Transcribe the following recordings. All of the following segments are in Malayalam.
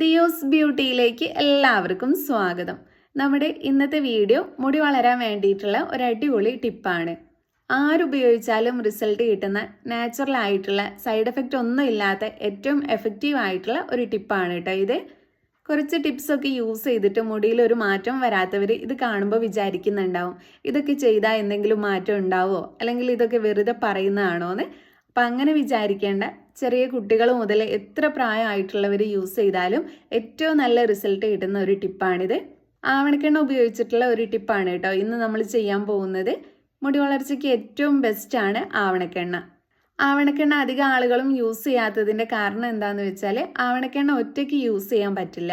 ദിയോസ് ബ്യൂട്ടിയിലേക്ക് എല്ലാവർക്കും സ്വാഗതം. നമ്മുടെ ഇന്നത്തെ വീഡിയോ മുടി വളരാൻ വേണ്ടിയിട്ടുള്ള ഒരു അടിപൊളി ടിപ്പാണ്. ആരുപയോഗിച്ചാലും റിസൾട്ട് കിട്ടുന്ന നാച്ചുറൽ ആയിട്ടുള്ള സൈഡ് എഫക്റ്റ് ഒന്നും ഇല്ലാത്ത ഏറ്റവും എഫക്റ്റീവ് ആയിട്ടുള്ള ഒരു ടിപ്പാണ് കേട്ടോ ഇത്. കുറച്ച് ടിപ്സൊക്കെ യൂസ് ചെയ്തിട്ട് മുടിയിൽ ഒരു മാറ്റം വരാത്തവർ ഇത് കാണുമ്പോൾ വിചാരിക്കുന്നുണ്ടാവും. ഇതൊക്കെ ചെയ്താൽ എന്തെങ്കിലും മാറ്റം ഉണ്ടാവോ? അല്ലെങ്കിൽ ഇതൊക്കെ വെറുതെ പറയുന്നതാണോ എന്ന് അപ്പം അങ്ങനെ വിചാരിക്കേണ്ട ചെറിയ കുട്ടികൾ മുതൽ എത്ര പ്രായമായിട്ടുള്ളവർ യൂസ് ചെയ്താലും ഏറ്റവും നല്ല റിസൾട്ട് കിട്ടുന്ന ഒരു ടിപ്പാണിത് ആവണക്കെണ്ണ ഉപയോഗിച്ചിട്ടുള്ള ഒരു ടിപ്പാണ് കേട്ടോ. ഇന്ന് നമ്മൾ ചെയ്യാൻ പോകുന്നത് മുടി വളർച്ചയ്ക്ക് ഏറ്റവും ബെസ്റ്റാണ് ആവണക്കെണ്ണ. ആവണക്കെണ്ണ അധികം ആളുകളും യൂസ് ചെയ്യാത്തതിന്റെ കാരണം എന്താണെന്ന് വെച്ചാൽ ആവണക്കെണ്ണ ഒറ്റയ്ക്ക് യൂസ് ചെയ്യാൻ പറ്റില്ല.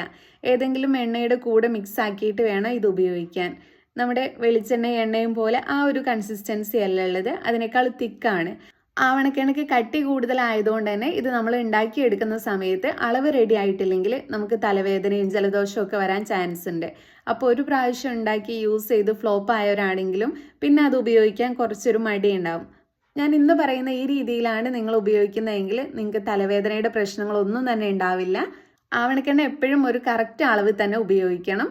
ഏതെങ്കിലും എണ്ണയുടെ കൂടെ മിക്സ് ആക്കിയിട്ട് വേണം ഇത് ഉപയോഗിക്കാൻ. നമ്മുടെ വെളിച്ചെണ്ണ എണ്ണയും പോലെ ആ ഒരു കൺസിസ്റ്റൻസി അല്ല ഉള്ളത്. അതിനേക്കാൾ തിക്കാണ് ആവണക്കിണക്ക് കട്ടി കൂടുതലായതുകൊണ്ട് തന്നെ ഇത് നമ്മൾ ഉണ്ടാക്കിയെടുക്കുന്ന സമയത്ത് അളവ് റെഡി ആയിട്ടില്ലെങ്കിൽ നമുക്ക് തലവേദനയും ജലദോഷവും ഒക്കെ വരാൻ ചാൻസ് ഉണ്ട്. അപ്പോൾ ഒരു പ്രാവശ്യം ഉണ്ടാക്കി യൂസ് ചെയ്ത് ഫ്ലോപ്പ് ആയവരാണെങ്കിലും പിന്നെ അത് ഉപയോഗിക്കാൻ കുറച്ചൊരു മടി ഉണ്ടാവും ഞാൻ ഇന്ന് പറയുന്ന ഈ രീതിയിലാണ് നിങ്ങൾ ഉപയോഗിക്കുന്നതെങ്കിൽ നിങ്ങൾക്ക് തലവേദനയുടെ പ്രശ്നങ്ങളൊന്നും തന്നെ ഉണ്ടാവില്ല. ആവണക്കെണ്ണ എപ്പോഴും ഒരു കറക്റ്റ് അളവിൽ തന്നെ ഉപയോഗിക്കണം.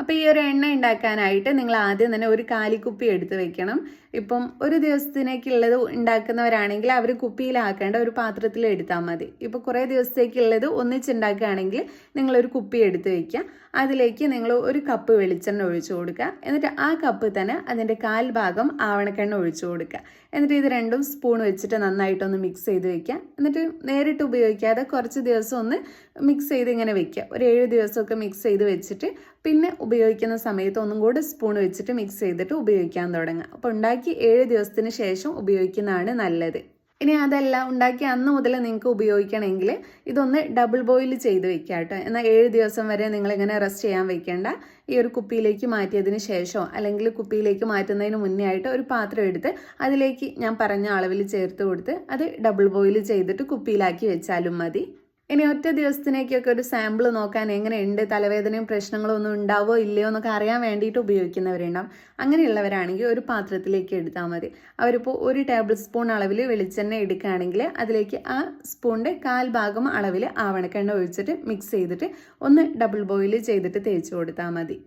അപ്പോൾ ഈ ഒരു എണ്ണ ഉണ്ടാക്കാനായിട്ട് നിങ്ങൾ ആദ്യം തന്നെ ഒരു കാലിക്കുപ്പി എടുത്ത് വെക്കണം. ഇപ്പം ഒരു ദിവസത്തിനേക്കുള്ളത് ഉണ്ടാക്കുന്നവരാണെങ്കിൽ അവർ കുപ്പിയിലാക്കേണ്ട ഒരു പാത്രത്തിൽ എടുത്താൽ മതി. ഇപ്പോൾ കുറേ ദിവസത്തേക്കുള്ളത് ഒന്നിച്ചുണ്ടാക്കുകയാണെങ്കിൽ നിങ്ങളൊരു കുപ്പി എടുത്ത് വയ്ക്കുക അതിലേക്ക് നിങ്ങൾ ഒരു കപ്പ് വെളിച്ചെണ്ണ ഒഴിച്ചു കൊടുക്കുക. എന്നിട്ട് ആ കപ്പ് തന്നെ അതിന്റെ കാൽ ഭാഗം ആവണക്കെണ്ണ ഒഴിച്ചു കൊടുക്കുക. എന്നിട്ട് ഇത് രണ്ടും സ്പൂൺ വെച്ചിട്ട് നന്നായിട്ടൊന്ന് മിക്സ് ചെയ്ത് വെക്കുക എന്നിട്ട് നേരിട്ട് ഉപയോഗിക്കാതെ കുറച്ച് ദിവസം ഒന്ന് മിക്സ് ചെയ്ത് ഇങ്ങനെ വെക്കുക ഒരു ഏഴ് ദിവസമൊക്കെ മിക്സ് ചെയ്ത് വെച്ചിട്ട് പിന്നെ ഉപയോഗിക്കുന്ന സമയത്ത് ഒന്നും കൂടെ സ്പൂൺ വെച്ചിട്ട് മിക്സ് ചെയ്തിട്ട് ഉപയോഗിക്കാൻ തുടങ്ങുക അപ്പോൾ ഉണ്ടാക്കി ഏഴ് ദിവസത്തിന് ശേഷം ഉപയോഗിക്കുന്നതാണ് നല്ലത്. ഇനി അതല്ല ഉണ്ടാക്കി അന്ന് മുതൽ നിങ്ങൾക്ക് ഉപയോഗിക്കണമെങ്കിൽ ഇതൊന്ന് ഡബിൾ ബോയിൽ ചെയ്ത് വെക്കുക കേട്ടോ എന്നാൽ ഏഴ് ദിവസം വരെ നിങ്ങളിങ്ങനെ റെസ്റ്റ് ചെയ്യാൻ വെക്കേണ്ട. ഈ ഒരു കുപ്പിയിലേക്ക് മാറ്റിയതിന് ശേഷമോ അല്ലെങ്കിൽ കുപ്പിയിലേക്ക് മാറ്റുന്നതിന് മുന്നേ ആയിട്ട് ഒരു പാത്രം എടുത്ത് അതിലേക്ക് ഞാൻ പറഞ്ഞ അളവിൽ ചേർത്ത് കൊടുത്ത് അത് ഡബിൾ ബോയിൽ ചെയ്തിട്ട് കുപ്പിയിലാക്കി വെച്ചാലും മതി. ഇനി ഒറ്റ ദിവസത്തിനേക്കൊക്കെ ഒരു സാമ്പിൾ നോക്കാൻ എങ്ങനെയുണ്ട്? തലവേദനയും പ്രശ്നങ്ങളും ഒന്നും ഉണ്ടാവോ ഇല്ലയോ എന്നൊക്കെ അറിയാൻ വേണ്ടിയിട്ട് ഉപയോഗിക്കുന്നവരുണ്ടാവും. അങ്ങനെയുള്ളവരാണെങ്കിൽ ഒരു പാത്രത്തിലേക്ക് എടുത്താൽ മതി. അവരിപ്പോൾ ഒരു ടേബിൾ സ്പൂൺ അളവിൽ വെളിച്ചെണ്ണ എടുക്കുകയാണെങ്കിൽ അതിലേക്ക് ആ സ്പൂണിന്റെ കാൽ ഭാഗം അളവിൽ ആവണക്കെണ്ണ ഒഴിച്ചിട്ട് മിക്സ് ചെയ്തിട്ട് ഒന്ന് ഡബിൾ ബോയിൽ ചെയ്തിട്ട് തേച്ച് കൊടുത്താൽ മതി.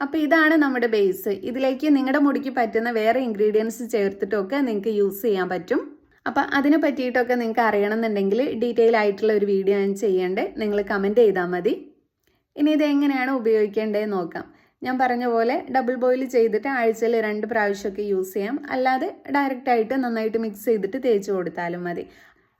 അപ്പോൾ ഇതാണ് നമ്മുടെ ബേസ് ഇതിലേക്ക് നിങ്ങളുടെ മുടിക്ക് പറ്റുന്ന വേറെ ഇൻഗ്രീഡിയൻസ് ചേർത്തിട്ടൊക്കെ നിങ്ങൾക്ക് യൂസ് ചെയ്യാൻ പറ്റും. അപ്പം അതിനെ പറ്റിയിട്ടൊക്കെ നിങ്ങൾക്ക് അറിയണമെന്നുണ്ടെങ്കിൽ ഡീറ്റെയിൽ ആയിട്ടുള്ള ഒരു വീഡിയോ ഞാൻ ചെയ്യേണ്ടേ. നിങ്ങൾ കമന്റ് ചെയ്താൽ മതി. ഇനി ഇത് എങ്ങനെയാണ് ഉപയോഗിക്കേണ്ടതെന്ന് നോക്കാം. ഞാൻ പറഞ്ഞ പോലെ ഡബിൾ ബോയിൽ ചെയ്തിട്ട് ആഴ്ചയിൽ രണ്ട് പ്രാവശ്യമൊക്കെ യൂസ് ചെയ്യാം. അല്ലാതെ ഡയറക്റ്റായിട്ട് നന്നായിട്ട് മിക്സ് ചെയ്തിട്ട് തേച്ച് കൊടുത്താലും മതി.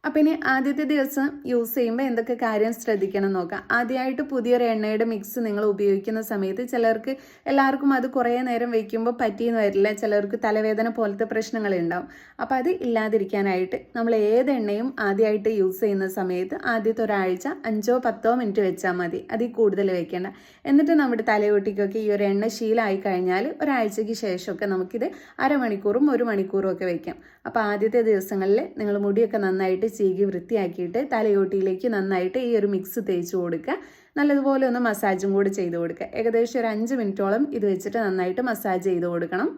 അപ്പം ഇനി ആദ്യത്തെ ദിവസം യൂസ് ചെയ്യുമ്പോൾ എന്തൊക്കെ കാര്യം ശ്രദ്ധിക്കണം നോക്കാം. ആദ്യമായിട്ട് പുതിയൊരു എണ്ണയുടെ മിക്സ് നിങ്ങൾ ഉപയോഗിക്കുന്ന സമയത്ത് ചിലർക്ക് എല്ലാവർക്കും അത് കുറേ നേരം വയ്ക്കുമ്പോൾ പറ്റിയെന്ന് വരില്ല. ചിലർക്ക് തലവേദന പോലത്തെ പ്രശ്നങ്ങൾ ഉണ്ടാവും അപ്പോൾ അത് ഇല്ലാതിരിക്കാനായിട്ട് നമ്മൾ ഏത് എണ്ണയും ആദ്യമായിട്ട് യൂസ് ചെയ്യുന്ന സമയത്ത് ആദ്യത്തെ ഒരാഴ്ച അഞ്ചോ പത്തോ മിനിറ്റ് വെച്ചാൽ മതി. അതിൽ കൂടുതൽ വയ്ക്കേണ്ട എന്നിട്ട് നമ്മുടെ തലയോട്ടിക്കൊക്കെ ഈ ഒരു എണ്ണ ശീലമായി കഴിഞ്ഞാൽ ഒരാഴ്ചയ്ക്ക് ശേഷമൊക്കെ നമുക്കിത് അരമണിക്കൂറും ഒരു മണിക്കൂറും ഒക്കെ വയ്ക്കാം അപ്പോൾ ആദ്യത്തെ ദിവസങ്ങളിൽ നിങ്ങൾ മുടിയൊക്കെ നന്നായിട്ട് ചീകി വൃത്തിയാക്കിയിട്ട് തലയോട്ടിയിലേക്ക് നന്നായിട്ട് ഈ ഒരു മിക്സ് തേച്ച് കൊടുക്കുക. നല്ലതുപോലെ ഒന്ന് മസാജും കൂടി ചെയ്ത് കൊടുക്കുക. ഏകദേശം ഒരു അഞ്ച് മിനിറ്റോളം ഇത് വെച്ചിട്ട് നന്നായിട്ട് മസാജ് ചെയ്ത് കൊടുക്കണം.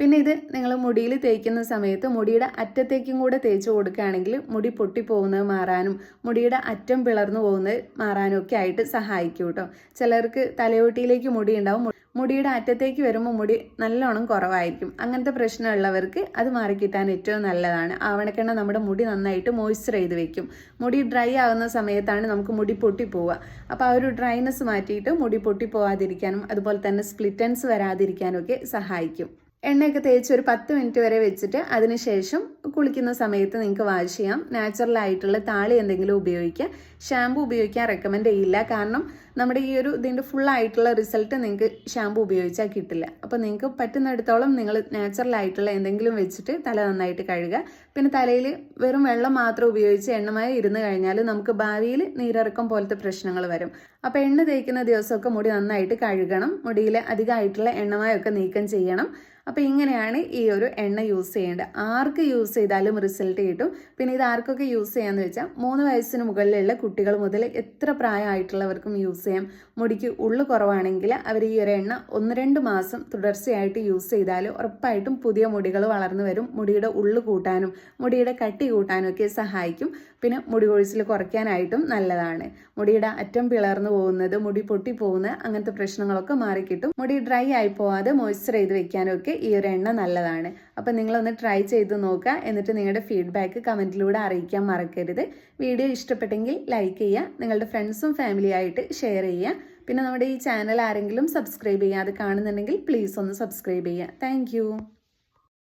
പിന്നെ ഇത് നിങ്ങൾ മുടിയിൽ തേക്കുന്ന സമയത്ത് മുടിയുടെ അറ്റത്തേക്കും കൂടെ തേച്ച് കൊടുക്കുകയാണെങ്കിൽ മുടി പൊട്ടിപ്പോകുന്നത് മാറാനും മുടിയുടെ അറ്റം പിളർന്നു പോകുന്നത് മാറാനും ഒക്കെ ആയിട്ട് സഹായിക്കും കേട്ടോ. ചിലർക്ക് തലയോട്ടിയിലേക്ക് മുടി ഉണ്ടാവും മുടിയുടെ അറ്റത്തേക്ക് വരുമ്പോൾ മുടി നല്ലോണം കുറവായിരിക്കും. അങ്ങനത്തെ പ്രശ്നമുള്ളവർക്ക് അത് മാറിക്കിട്ടാൻ ഏറ്റവും നല്ലതാണ്. ആവണക്കെണ്ണ നമ്മുടെ മുടി നന്നായിട്ട് മോയ്സ്ചർ ചെയ്ത് വെക്കും. മുടി ഡ്രൈ ആകുന്ന സമയത്താണ് നമുക്ക് മുടി പൊട്ടിപ്പോവുക അപ്പോൾ ആ ഒരു ഡ്രൈനെസ് മാറ്റിയിട്ട് മുടി പൊട്ടിപ്പോവാതിരിക്കാനും അതുപോലെ തന്നെ സ്പ്ലിറ്റൻസ് വരാതിരിക്കാനും ഒക്കെ സഹായിക്കും. എണ്ണയൊക്കെ തേച്ച് ഒരു പത്ത് മിനിറ്റ് വരെ വെച്ചിട്ട് അതിനുശേഷം കുളിക്കുന്ന സമയത്ത് നിങ്ങൾക്ക് വാഷ് ചെയ്യാം. നാച്ചുറൽ ആയിട്ടുള്ള താളി എന്തെങ്കിലും ഉപയോഗിക്കുക ഷാമ്പു ഉപയോഗിക്കാൻ റെക്കമെൻഡ് ചെയ്യില്ല. കാരണം നമ്മുടെ ഈ ഒരു ഇതിന്റെ ആയിട്ടുള്ള റിസൾട്ട് നിങ്ങൾക്ക് ഷാമ്പു ഉപയോഗിച്ചാൽ കിട്ടില്ല. അപ്പോൾ നിങ്ങൾക്ക് പറ്റുന്നിടത്തോളം നിങ്ങൾ നാച്ചുറൽ ആയിട്ടുള്ള എന്തെങ്കിലും വെച്ചിട്ട് തല നന്നായിട്ട് കഴുകുക. പിന്നെ തലയിൽ വെറും വെള്ളം മാത്രം ഉപയോഗിച്ച് എണ്ണമായി ഇരുന്ന് കഴിഞ്ഞാൽ നമുക്ക് ഭാവിയിൽ നീരിറക്കം പോലത്തെ പ്രശ്നങ്ങൾ വരും. അപ്പോൾ എണ്ണ തേക്കുന്ന ദിവസമൊക്കെ മുടി നന്നായിട്ട് കഴുകണം. മുടിയിൽ അധികമായിട്ടുള്ള എണ്ണമായൊക്കെ നീക്കം ചെയ്യണം. അപ്പോൾ ഇങ്ങനെയാണ് ഈ ഒരു എണ്ണ യൂസ് ചെയ്യേണ്ടത്. ആർക്ക് യൂസ് ചെയ്താലും റിസൾട്ട് കിട്ടും. പിന്നെ ഇത് ആർക്കൊക്കെ യൂസ് ചെയ്യാമെന്ന് വെച്ചാൽ മൂന്ന് വയസ്സിന് മുകളിലുള്ള കുട്ടികൾ മുതൽ എത്ര പ്രായമായിട്ടുള്ളവർക്കും യൂസ് ചെയ്യാം. മുടിക്ക് ഉള്ളു കുറവാണെങ്കിൽ അവർ ഈ ഒരു എണ്ണ ഒന്ന് രണ്ട് മാസം തുടർച്ചയായിട്ട് യൂസ് ചെയ്താൽ ഉറപ്പായിട്ടും പുതിയ മുടികൾ വളർന്നു വരും. മുടിയുടെ ഉള്ളു കൂട്ടാനും മുടിയുടെ കട്ടി കൂട്ടാനും ഒക്കെ സഹായിക്കും. പിന്നെ മുടി കൊഴിച്ചിൽ കുറയ്ക്കാനായിട്ടും നല്ലതാണ്. മുടിയുടെ അറ്റം പിളർന്നു പോകുന്നത് മുടി പൊട്ടി പോകുന്നത് അങ്ങനത്തെ പ്രശ്നങ്ങളൊക്കെ മാറിക്കിട്ടും. മുടി ഡ്രൈ ആയി പോവാതെ മോയ്സ്ചർ ചെയ്ത് വെക്കാനൊക്കെ ഈ ഒരു എണ്ണ നല്ലതാണ്. അപ്പം നിങ്ങളൊന്ന് ട്രൈ ചെയ്ത് നോക്കുക. എന്നിട്ട് നിങ്ങളുടെ ഫീഡ്ബാക്ക് കമന്റിലൂടെ അറിയിക്കാൻ മറക്കരുത്. വീഡിയോ ഇഷ്ടപ്പെട്ടെങ്കിൽ ലൈക്ക് ചെയ്യുക. നിങ്ങളുടെ ഫ്രണ്ട്സും ഫാമിലിയായിട്ട് ഷെയർ ചെയ്യുക. പിന്നെ നമ്മുടെ ഈ ചാനൽ ആരെങ്കിലും സബ്സ്ക്രൈബ് ചെയ്യാതെ കാണുന്നുണ്ടെങ്കിൽ പ്ലീസ് ഒന്ന് സബ്സ്ക്രൈബ് ചെയ്യുക. താങ്ക്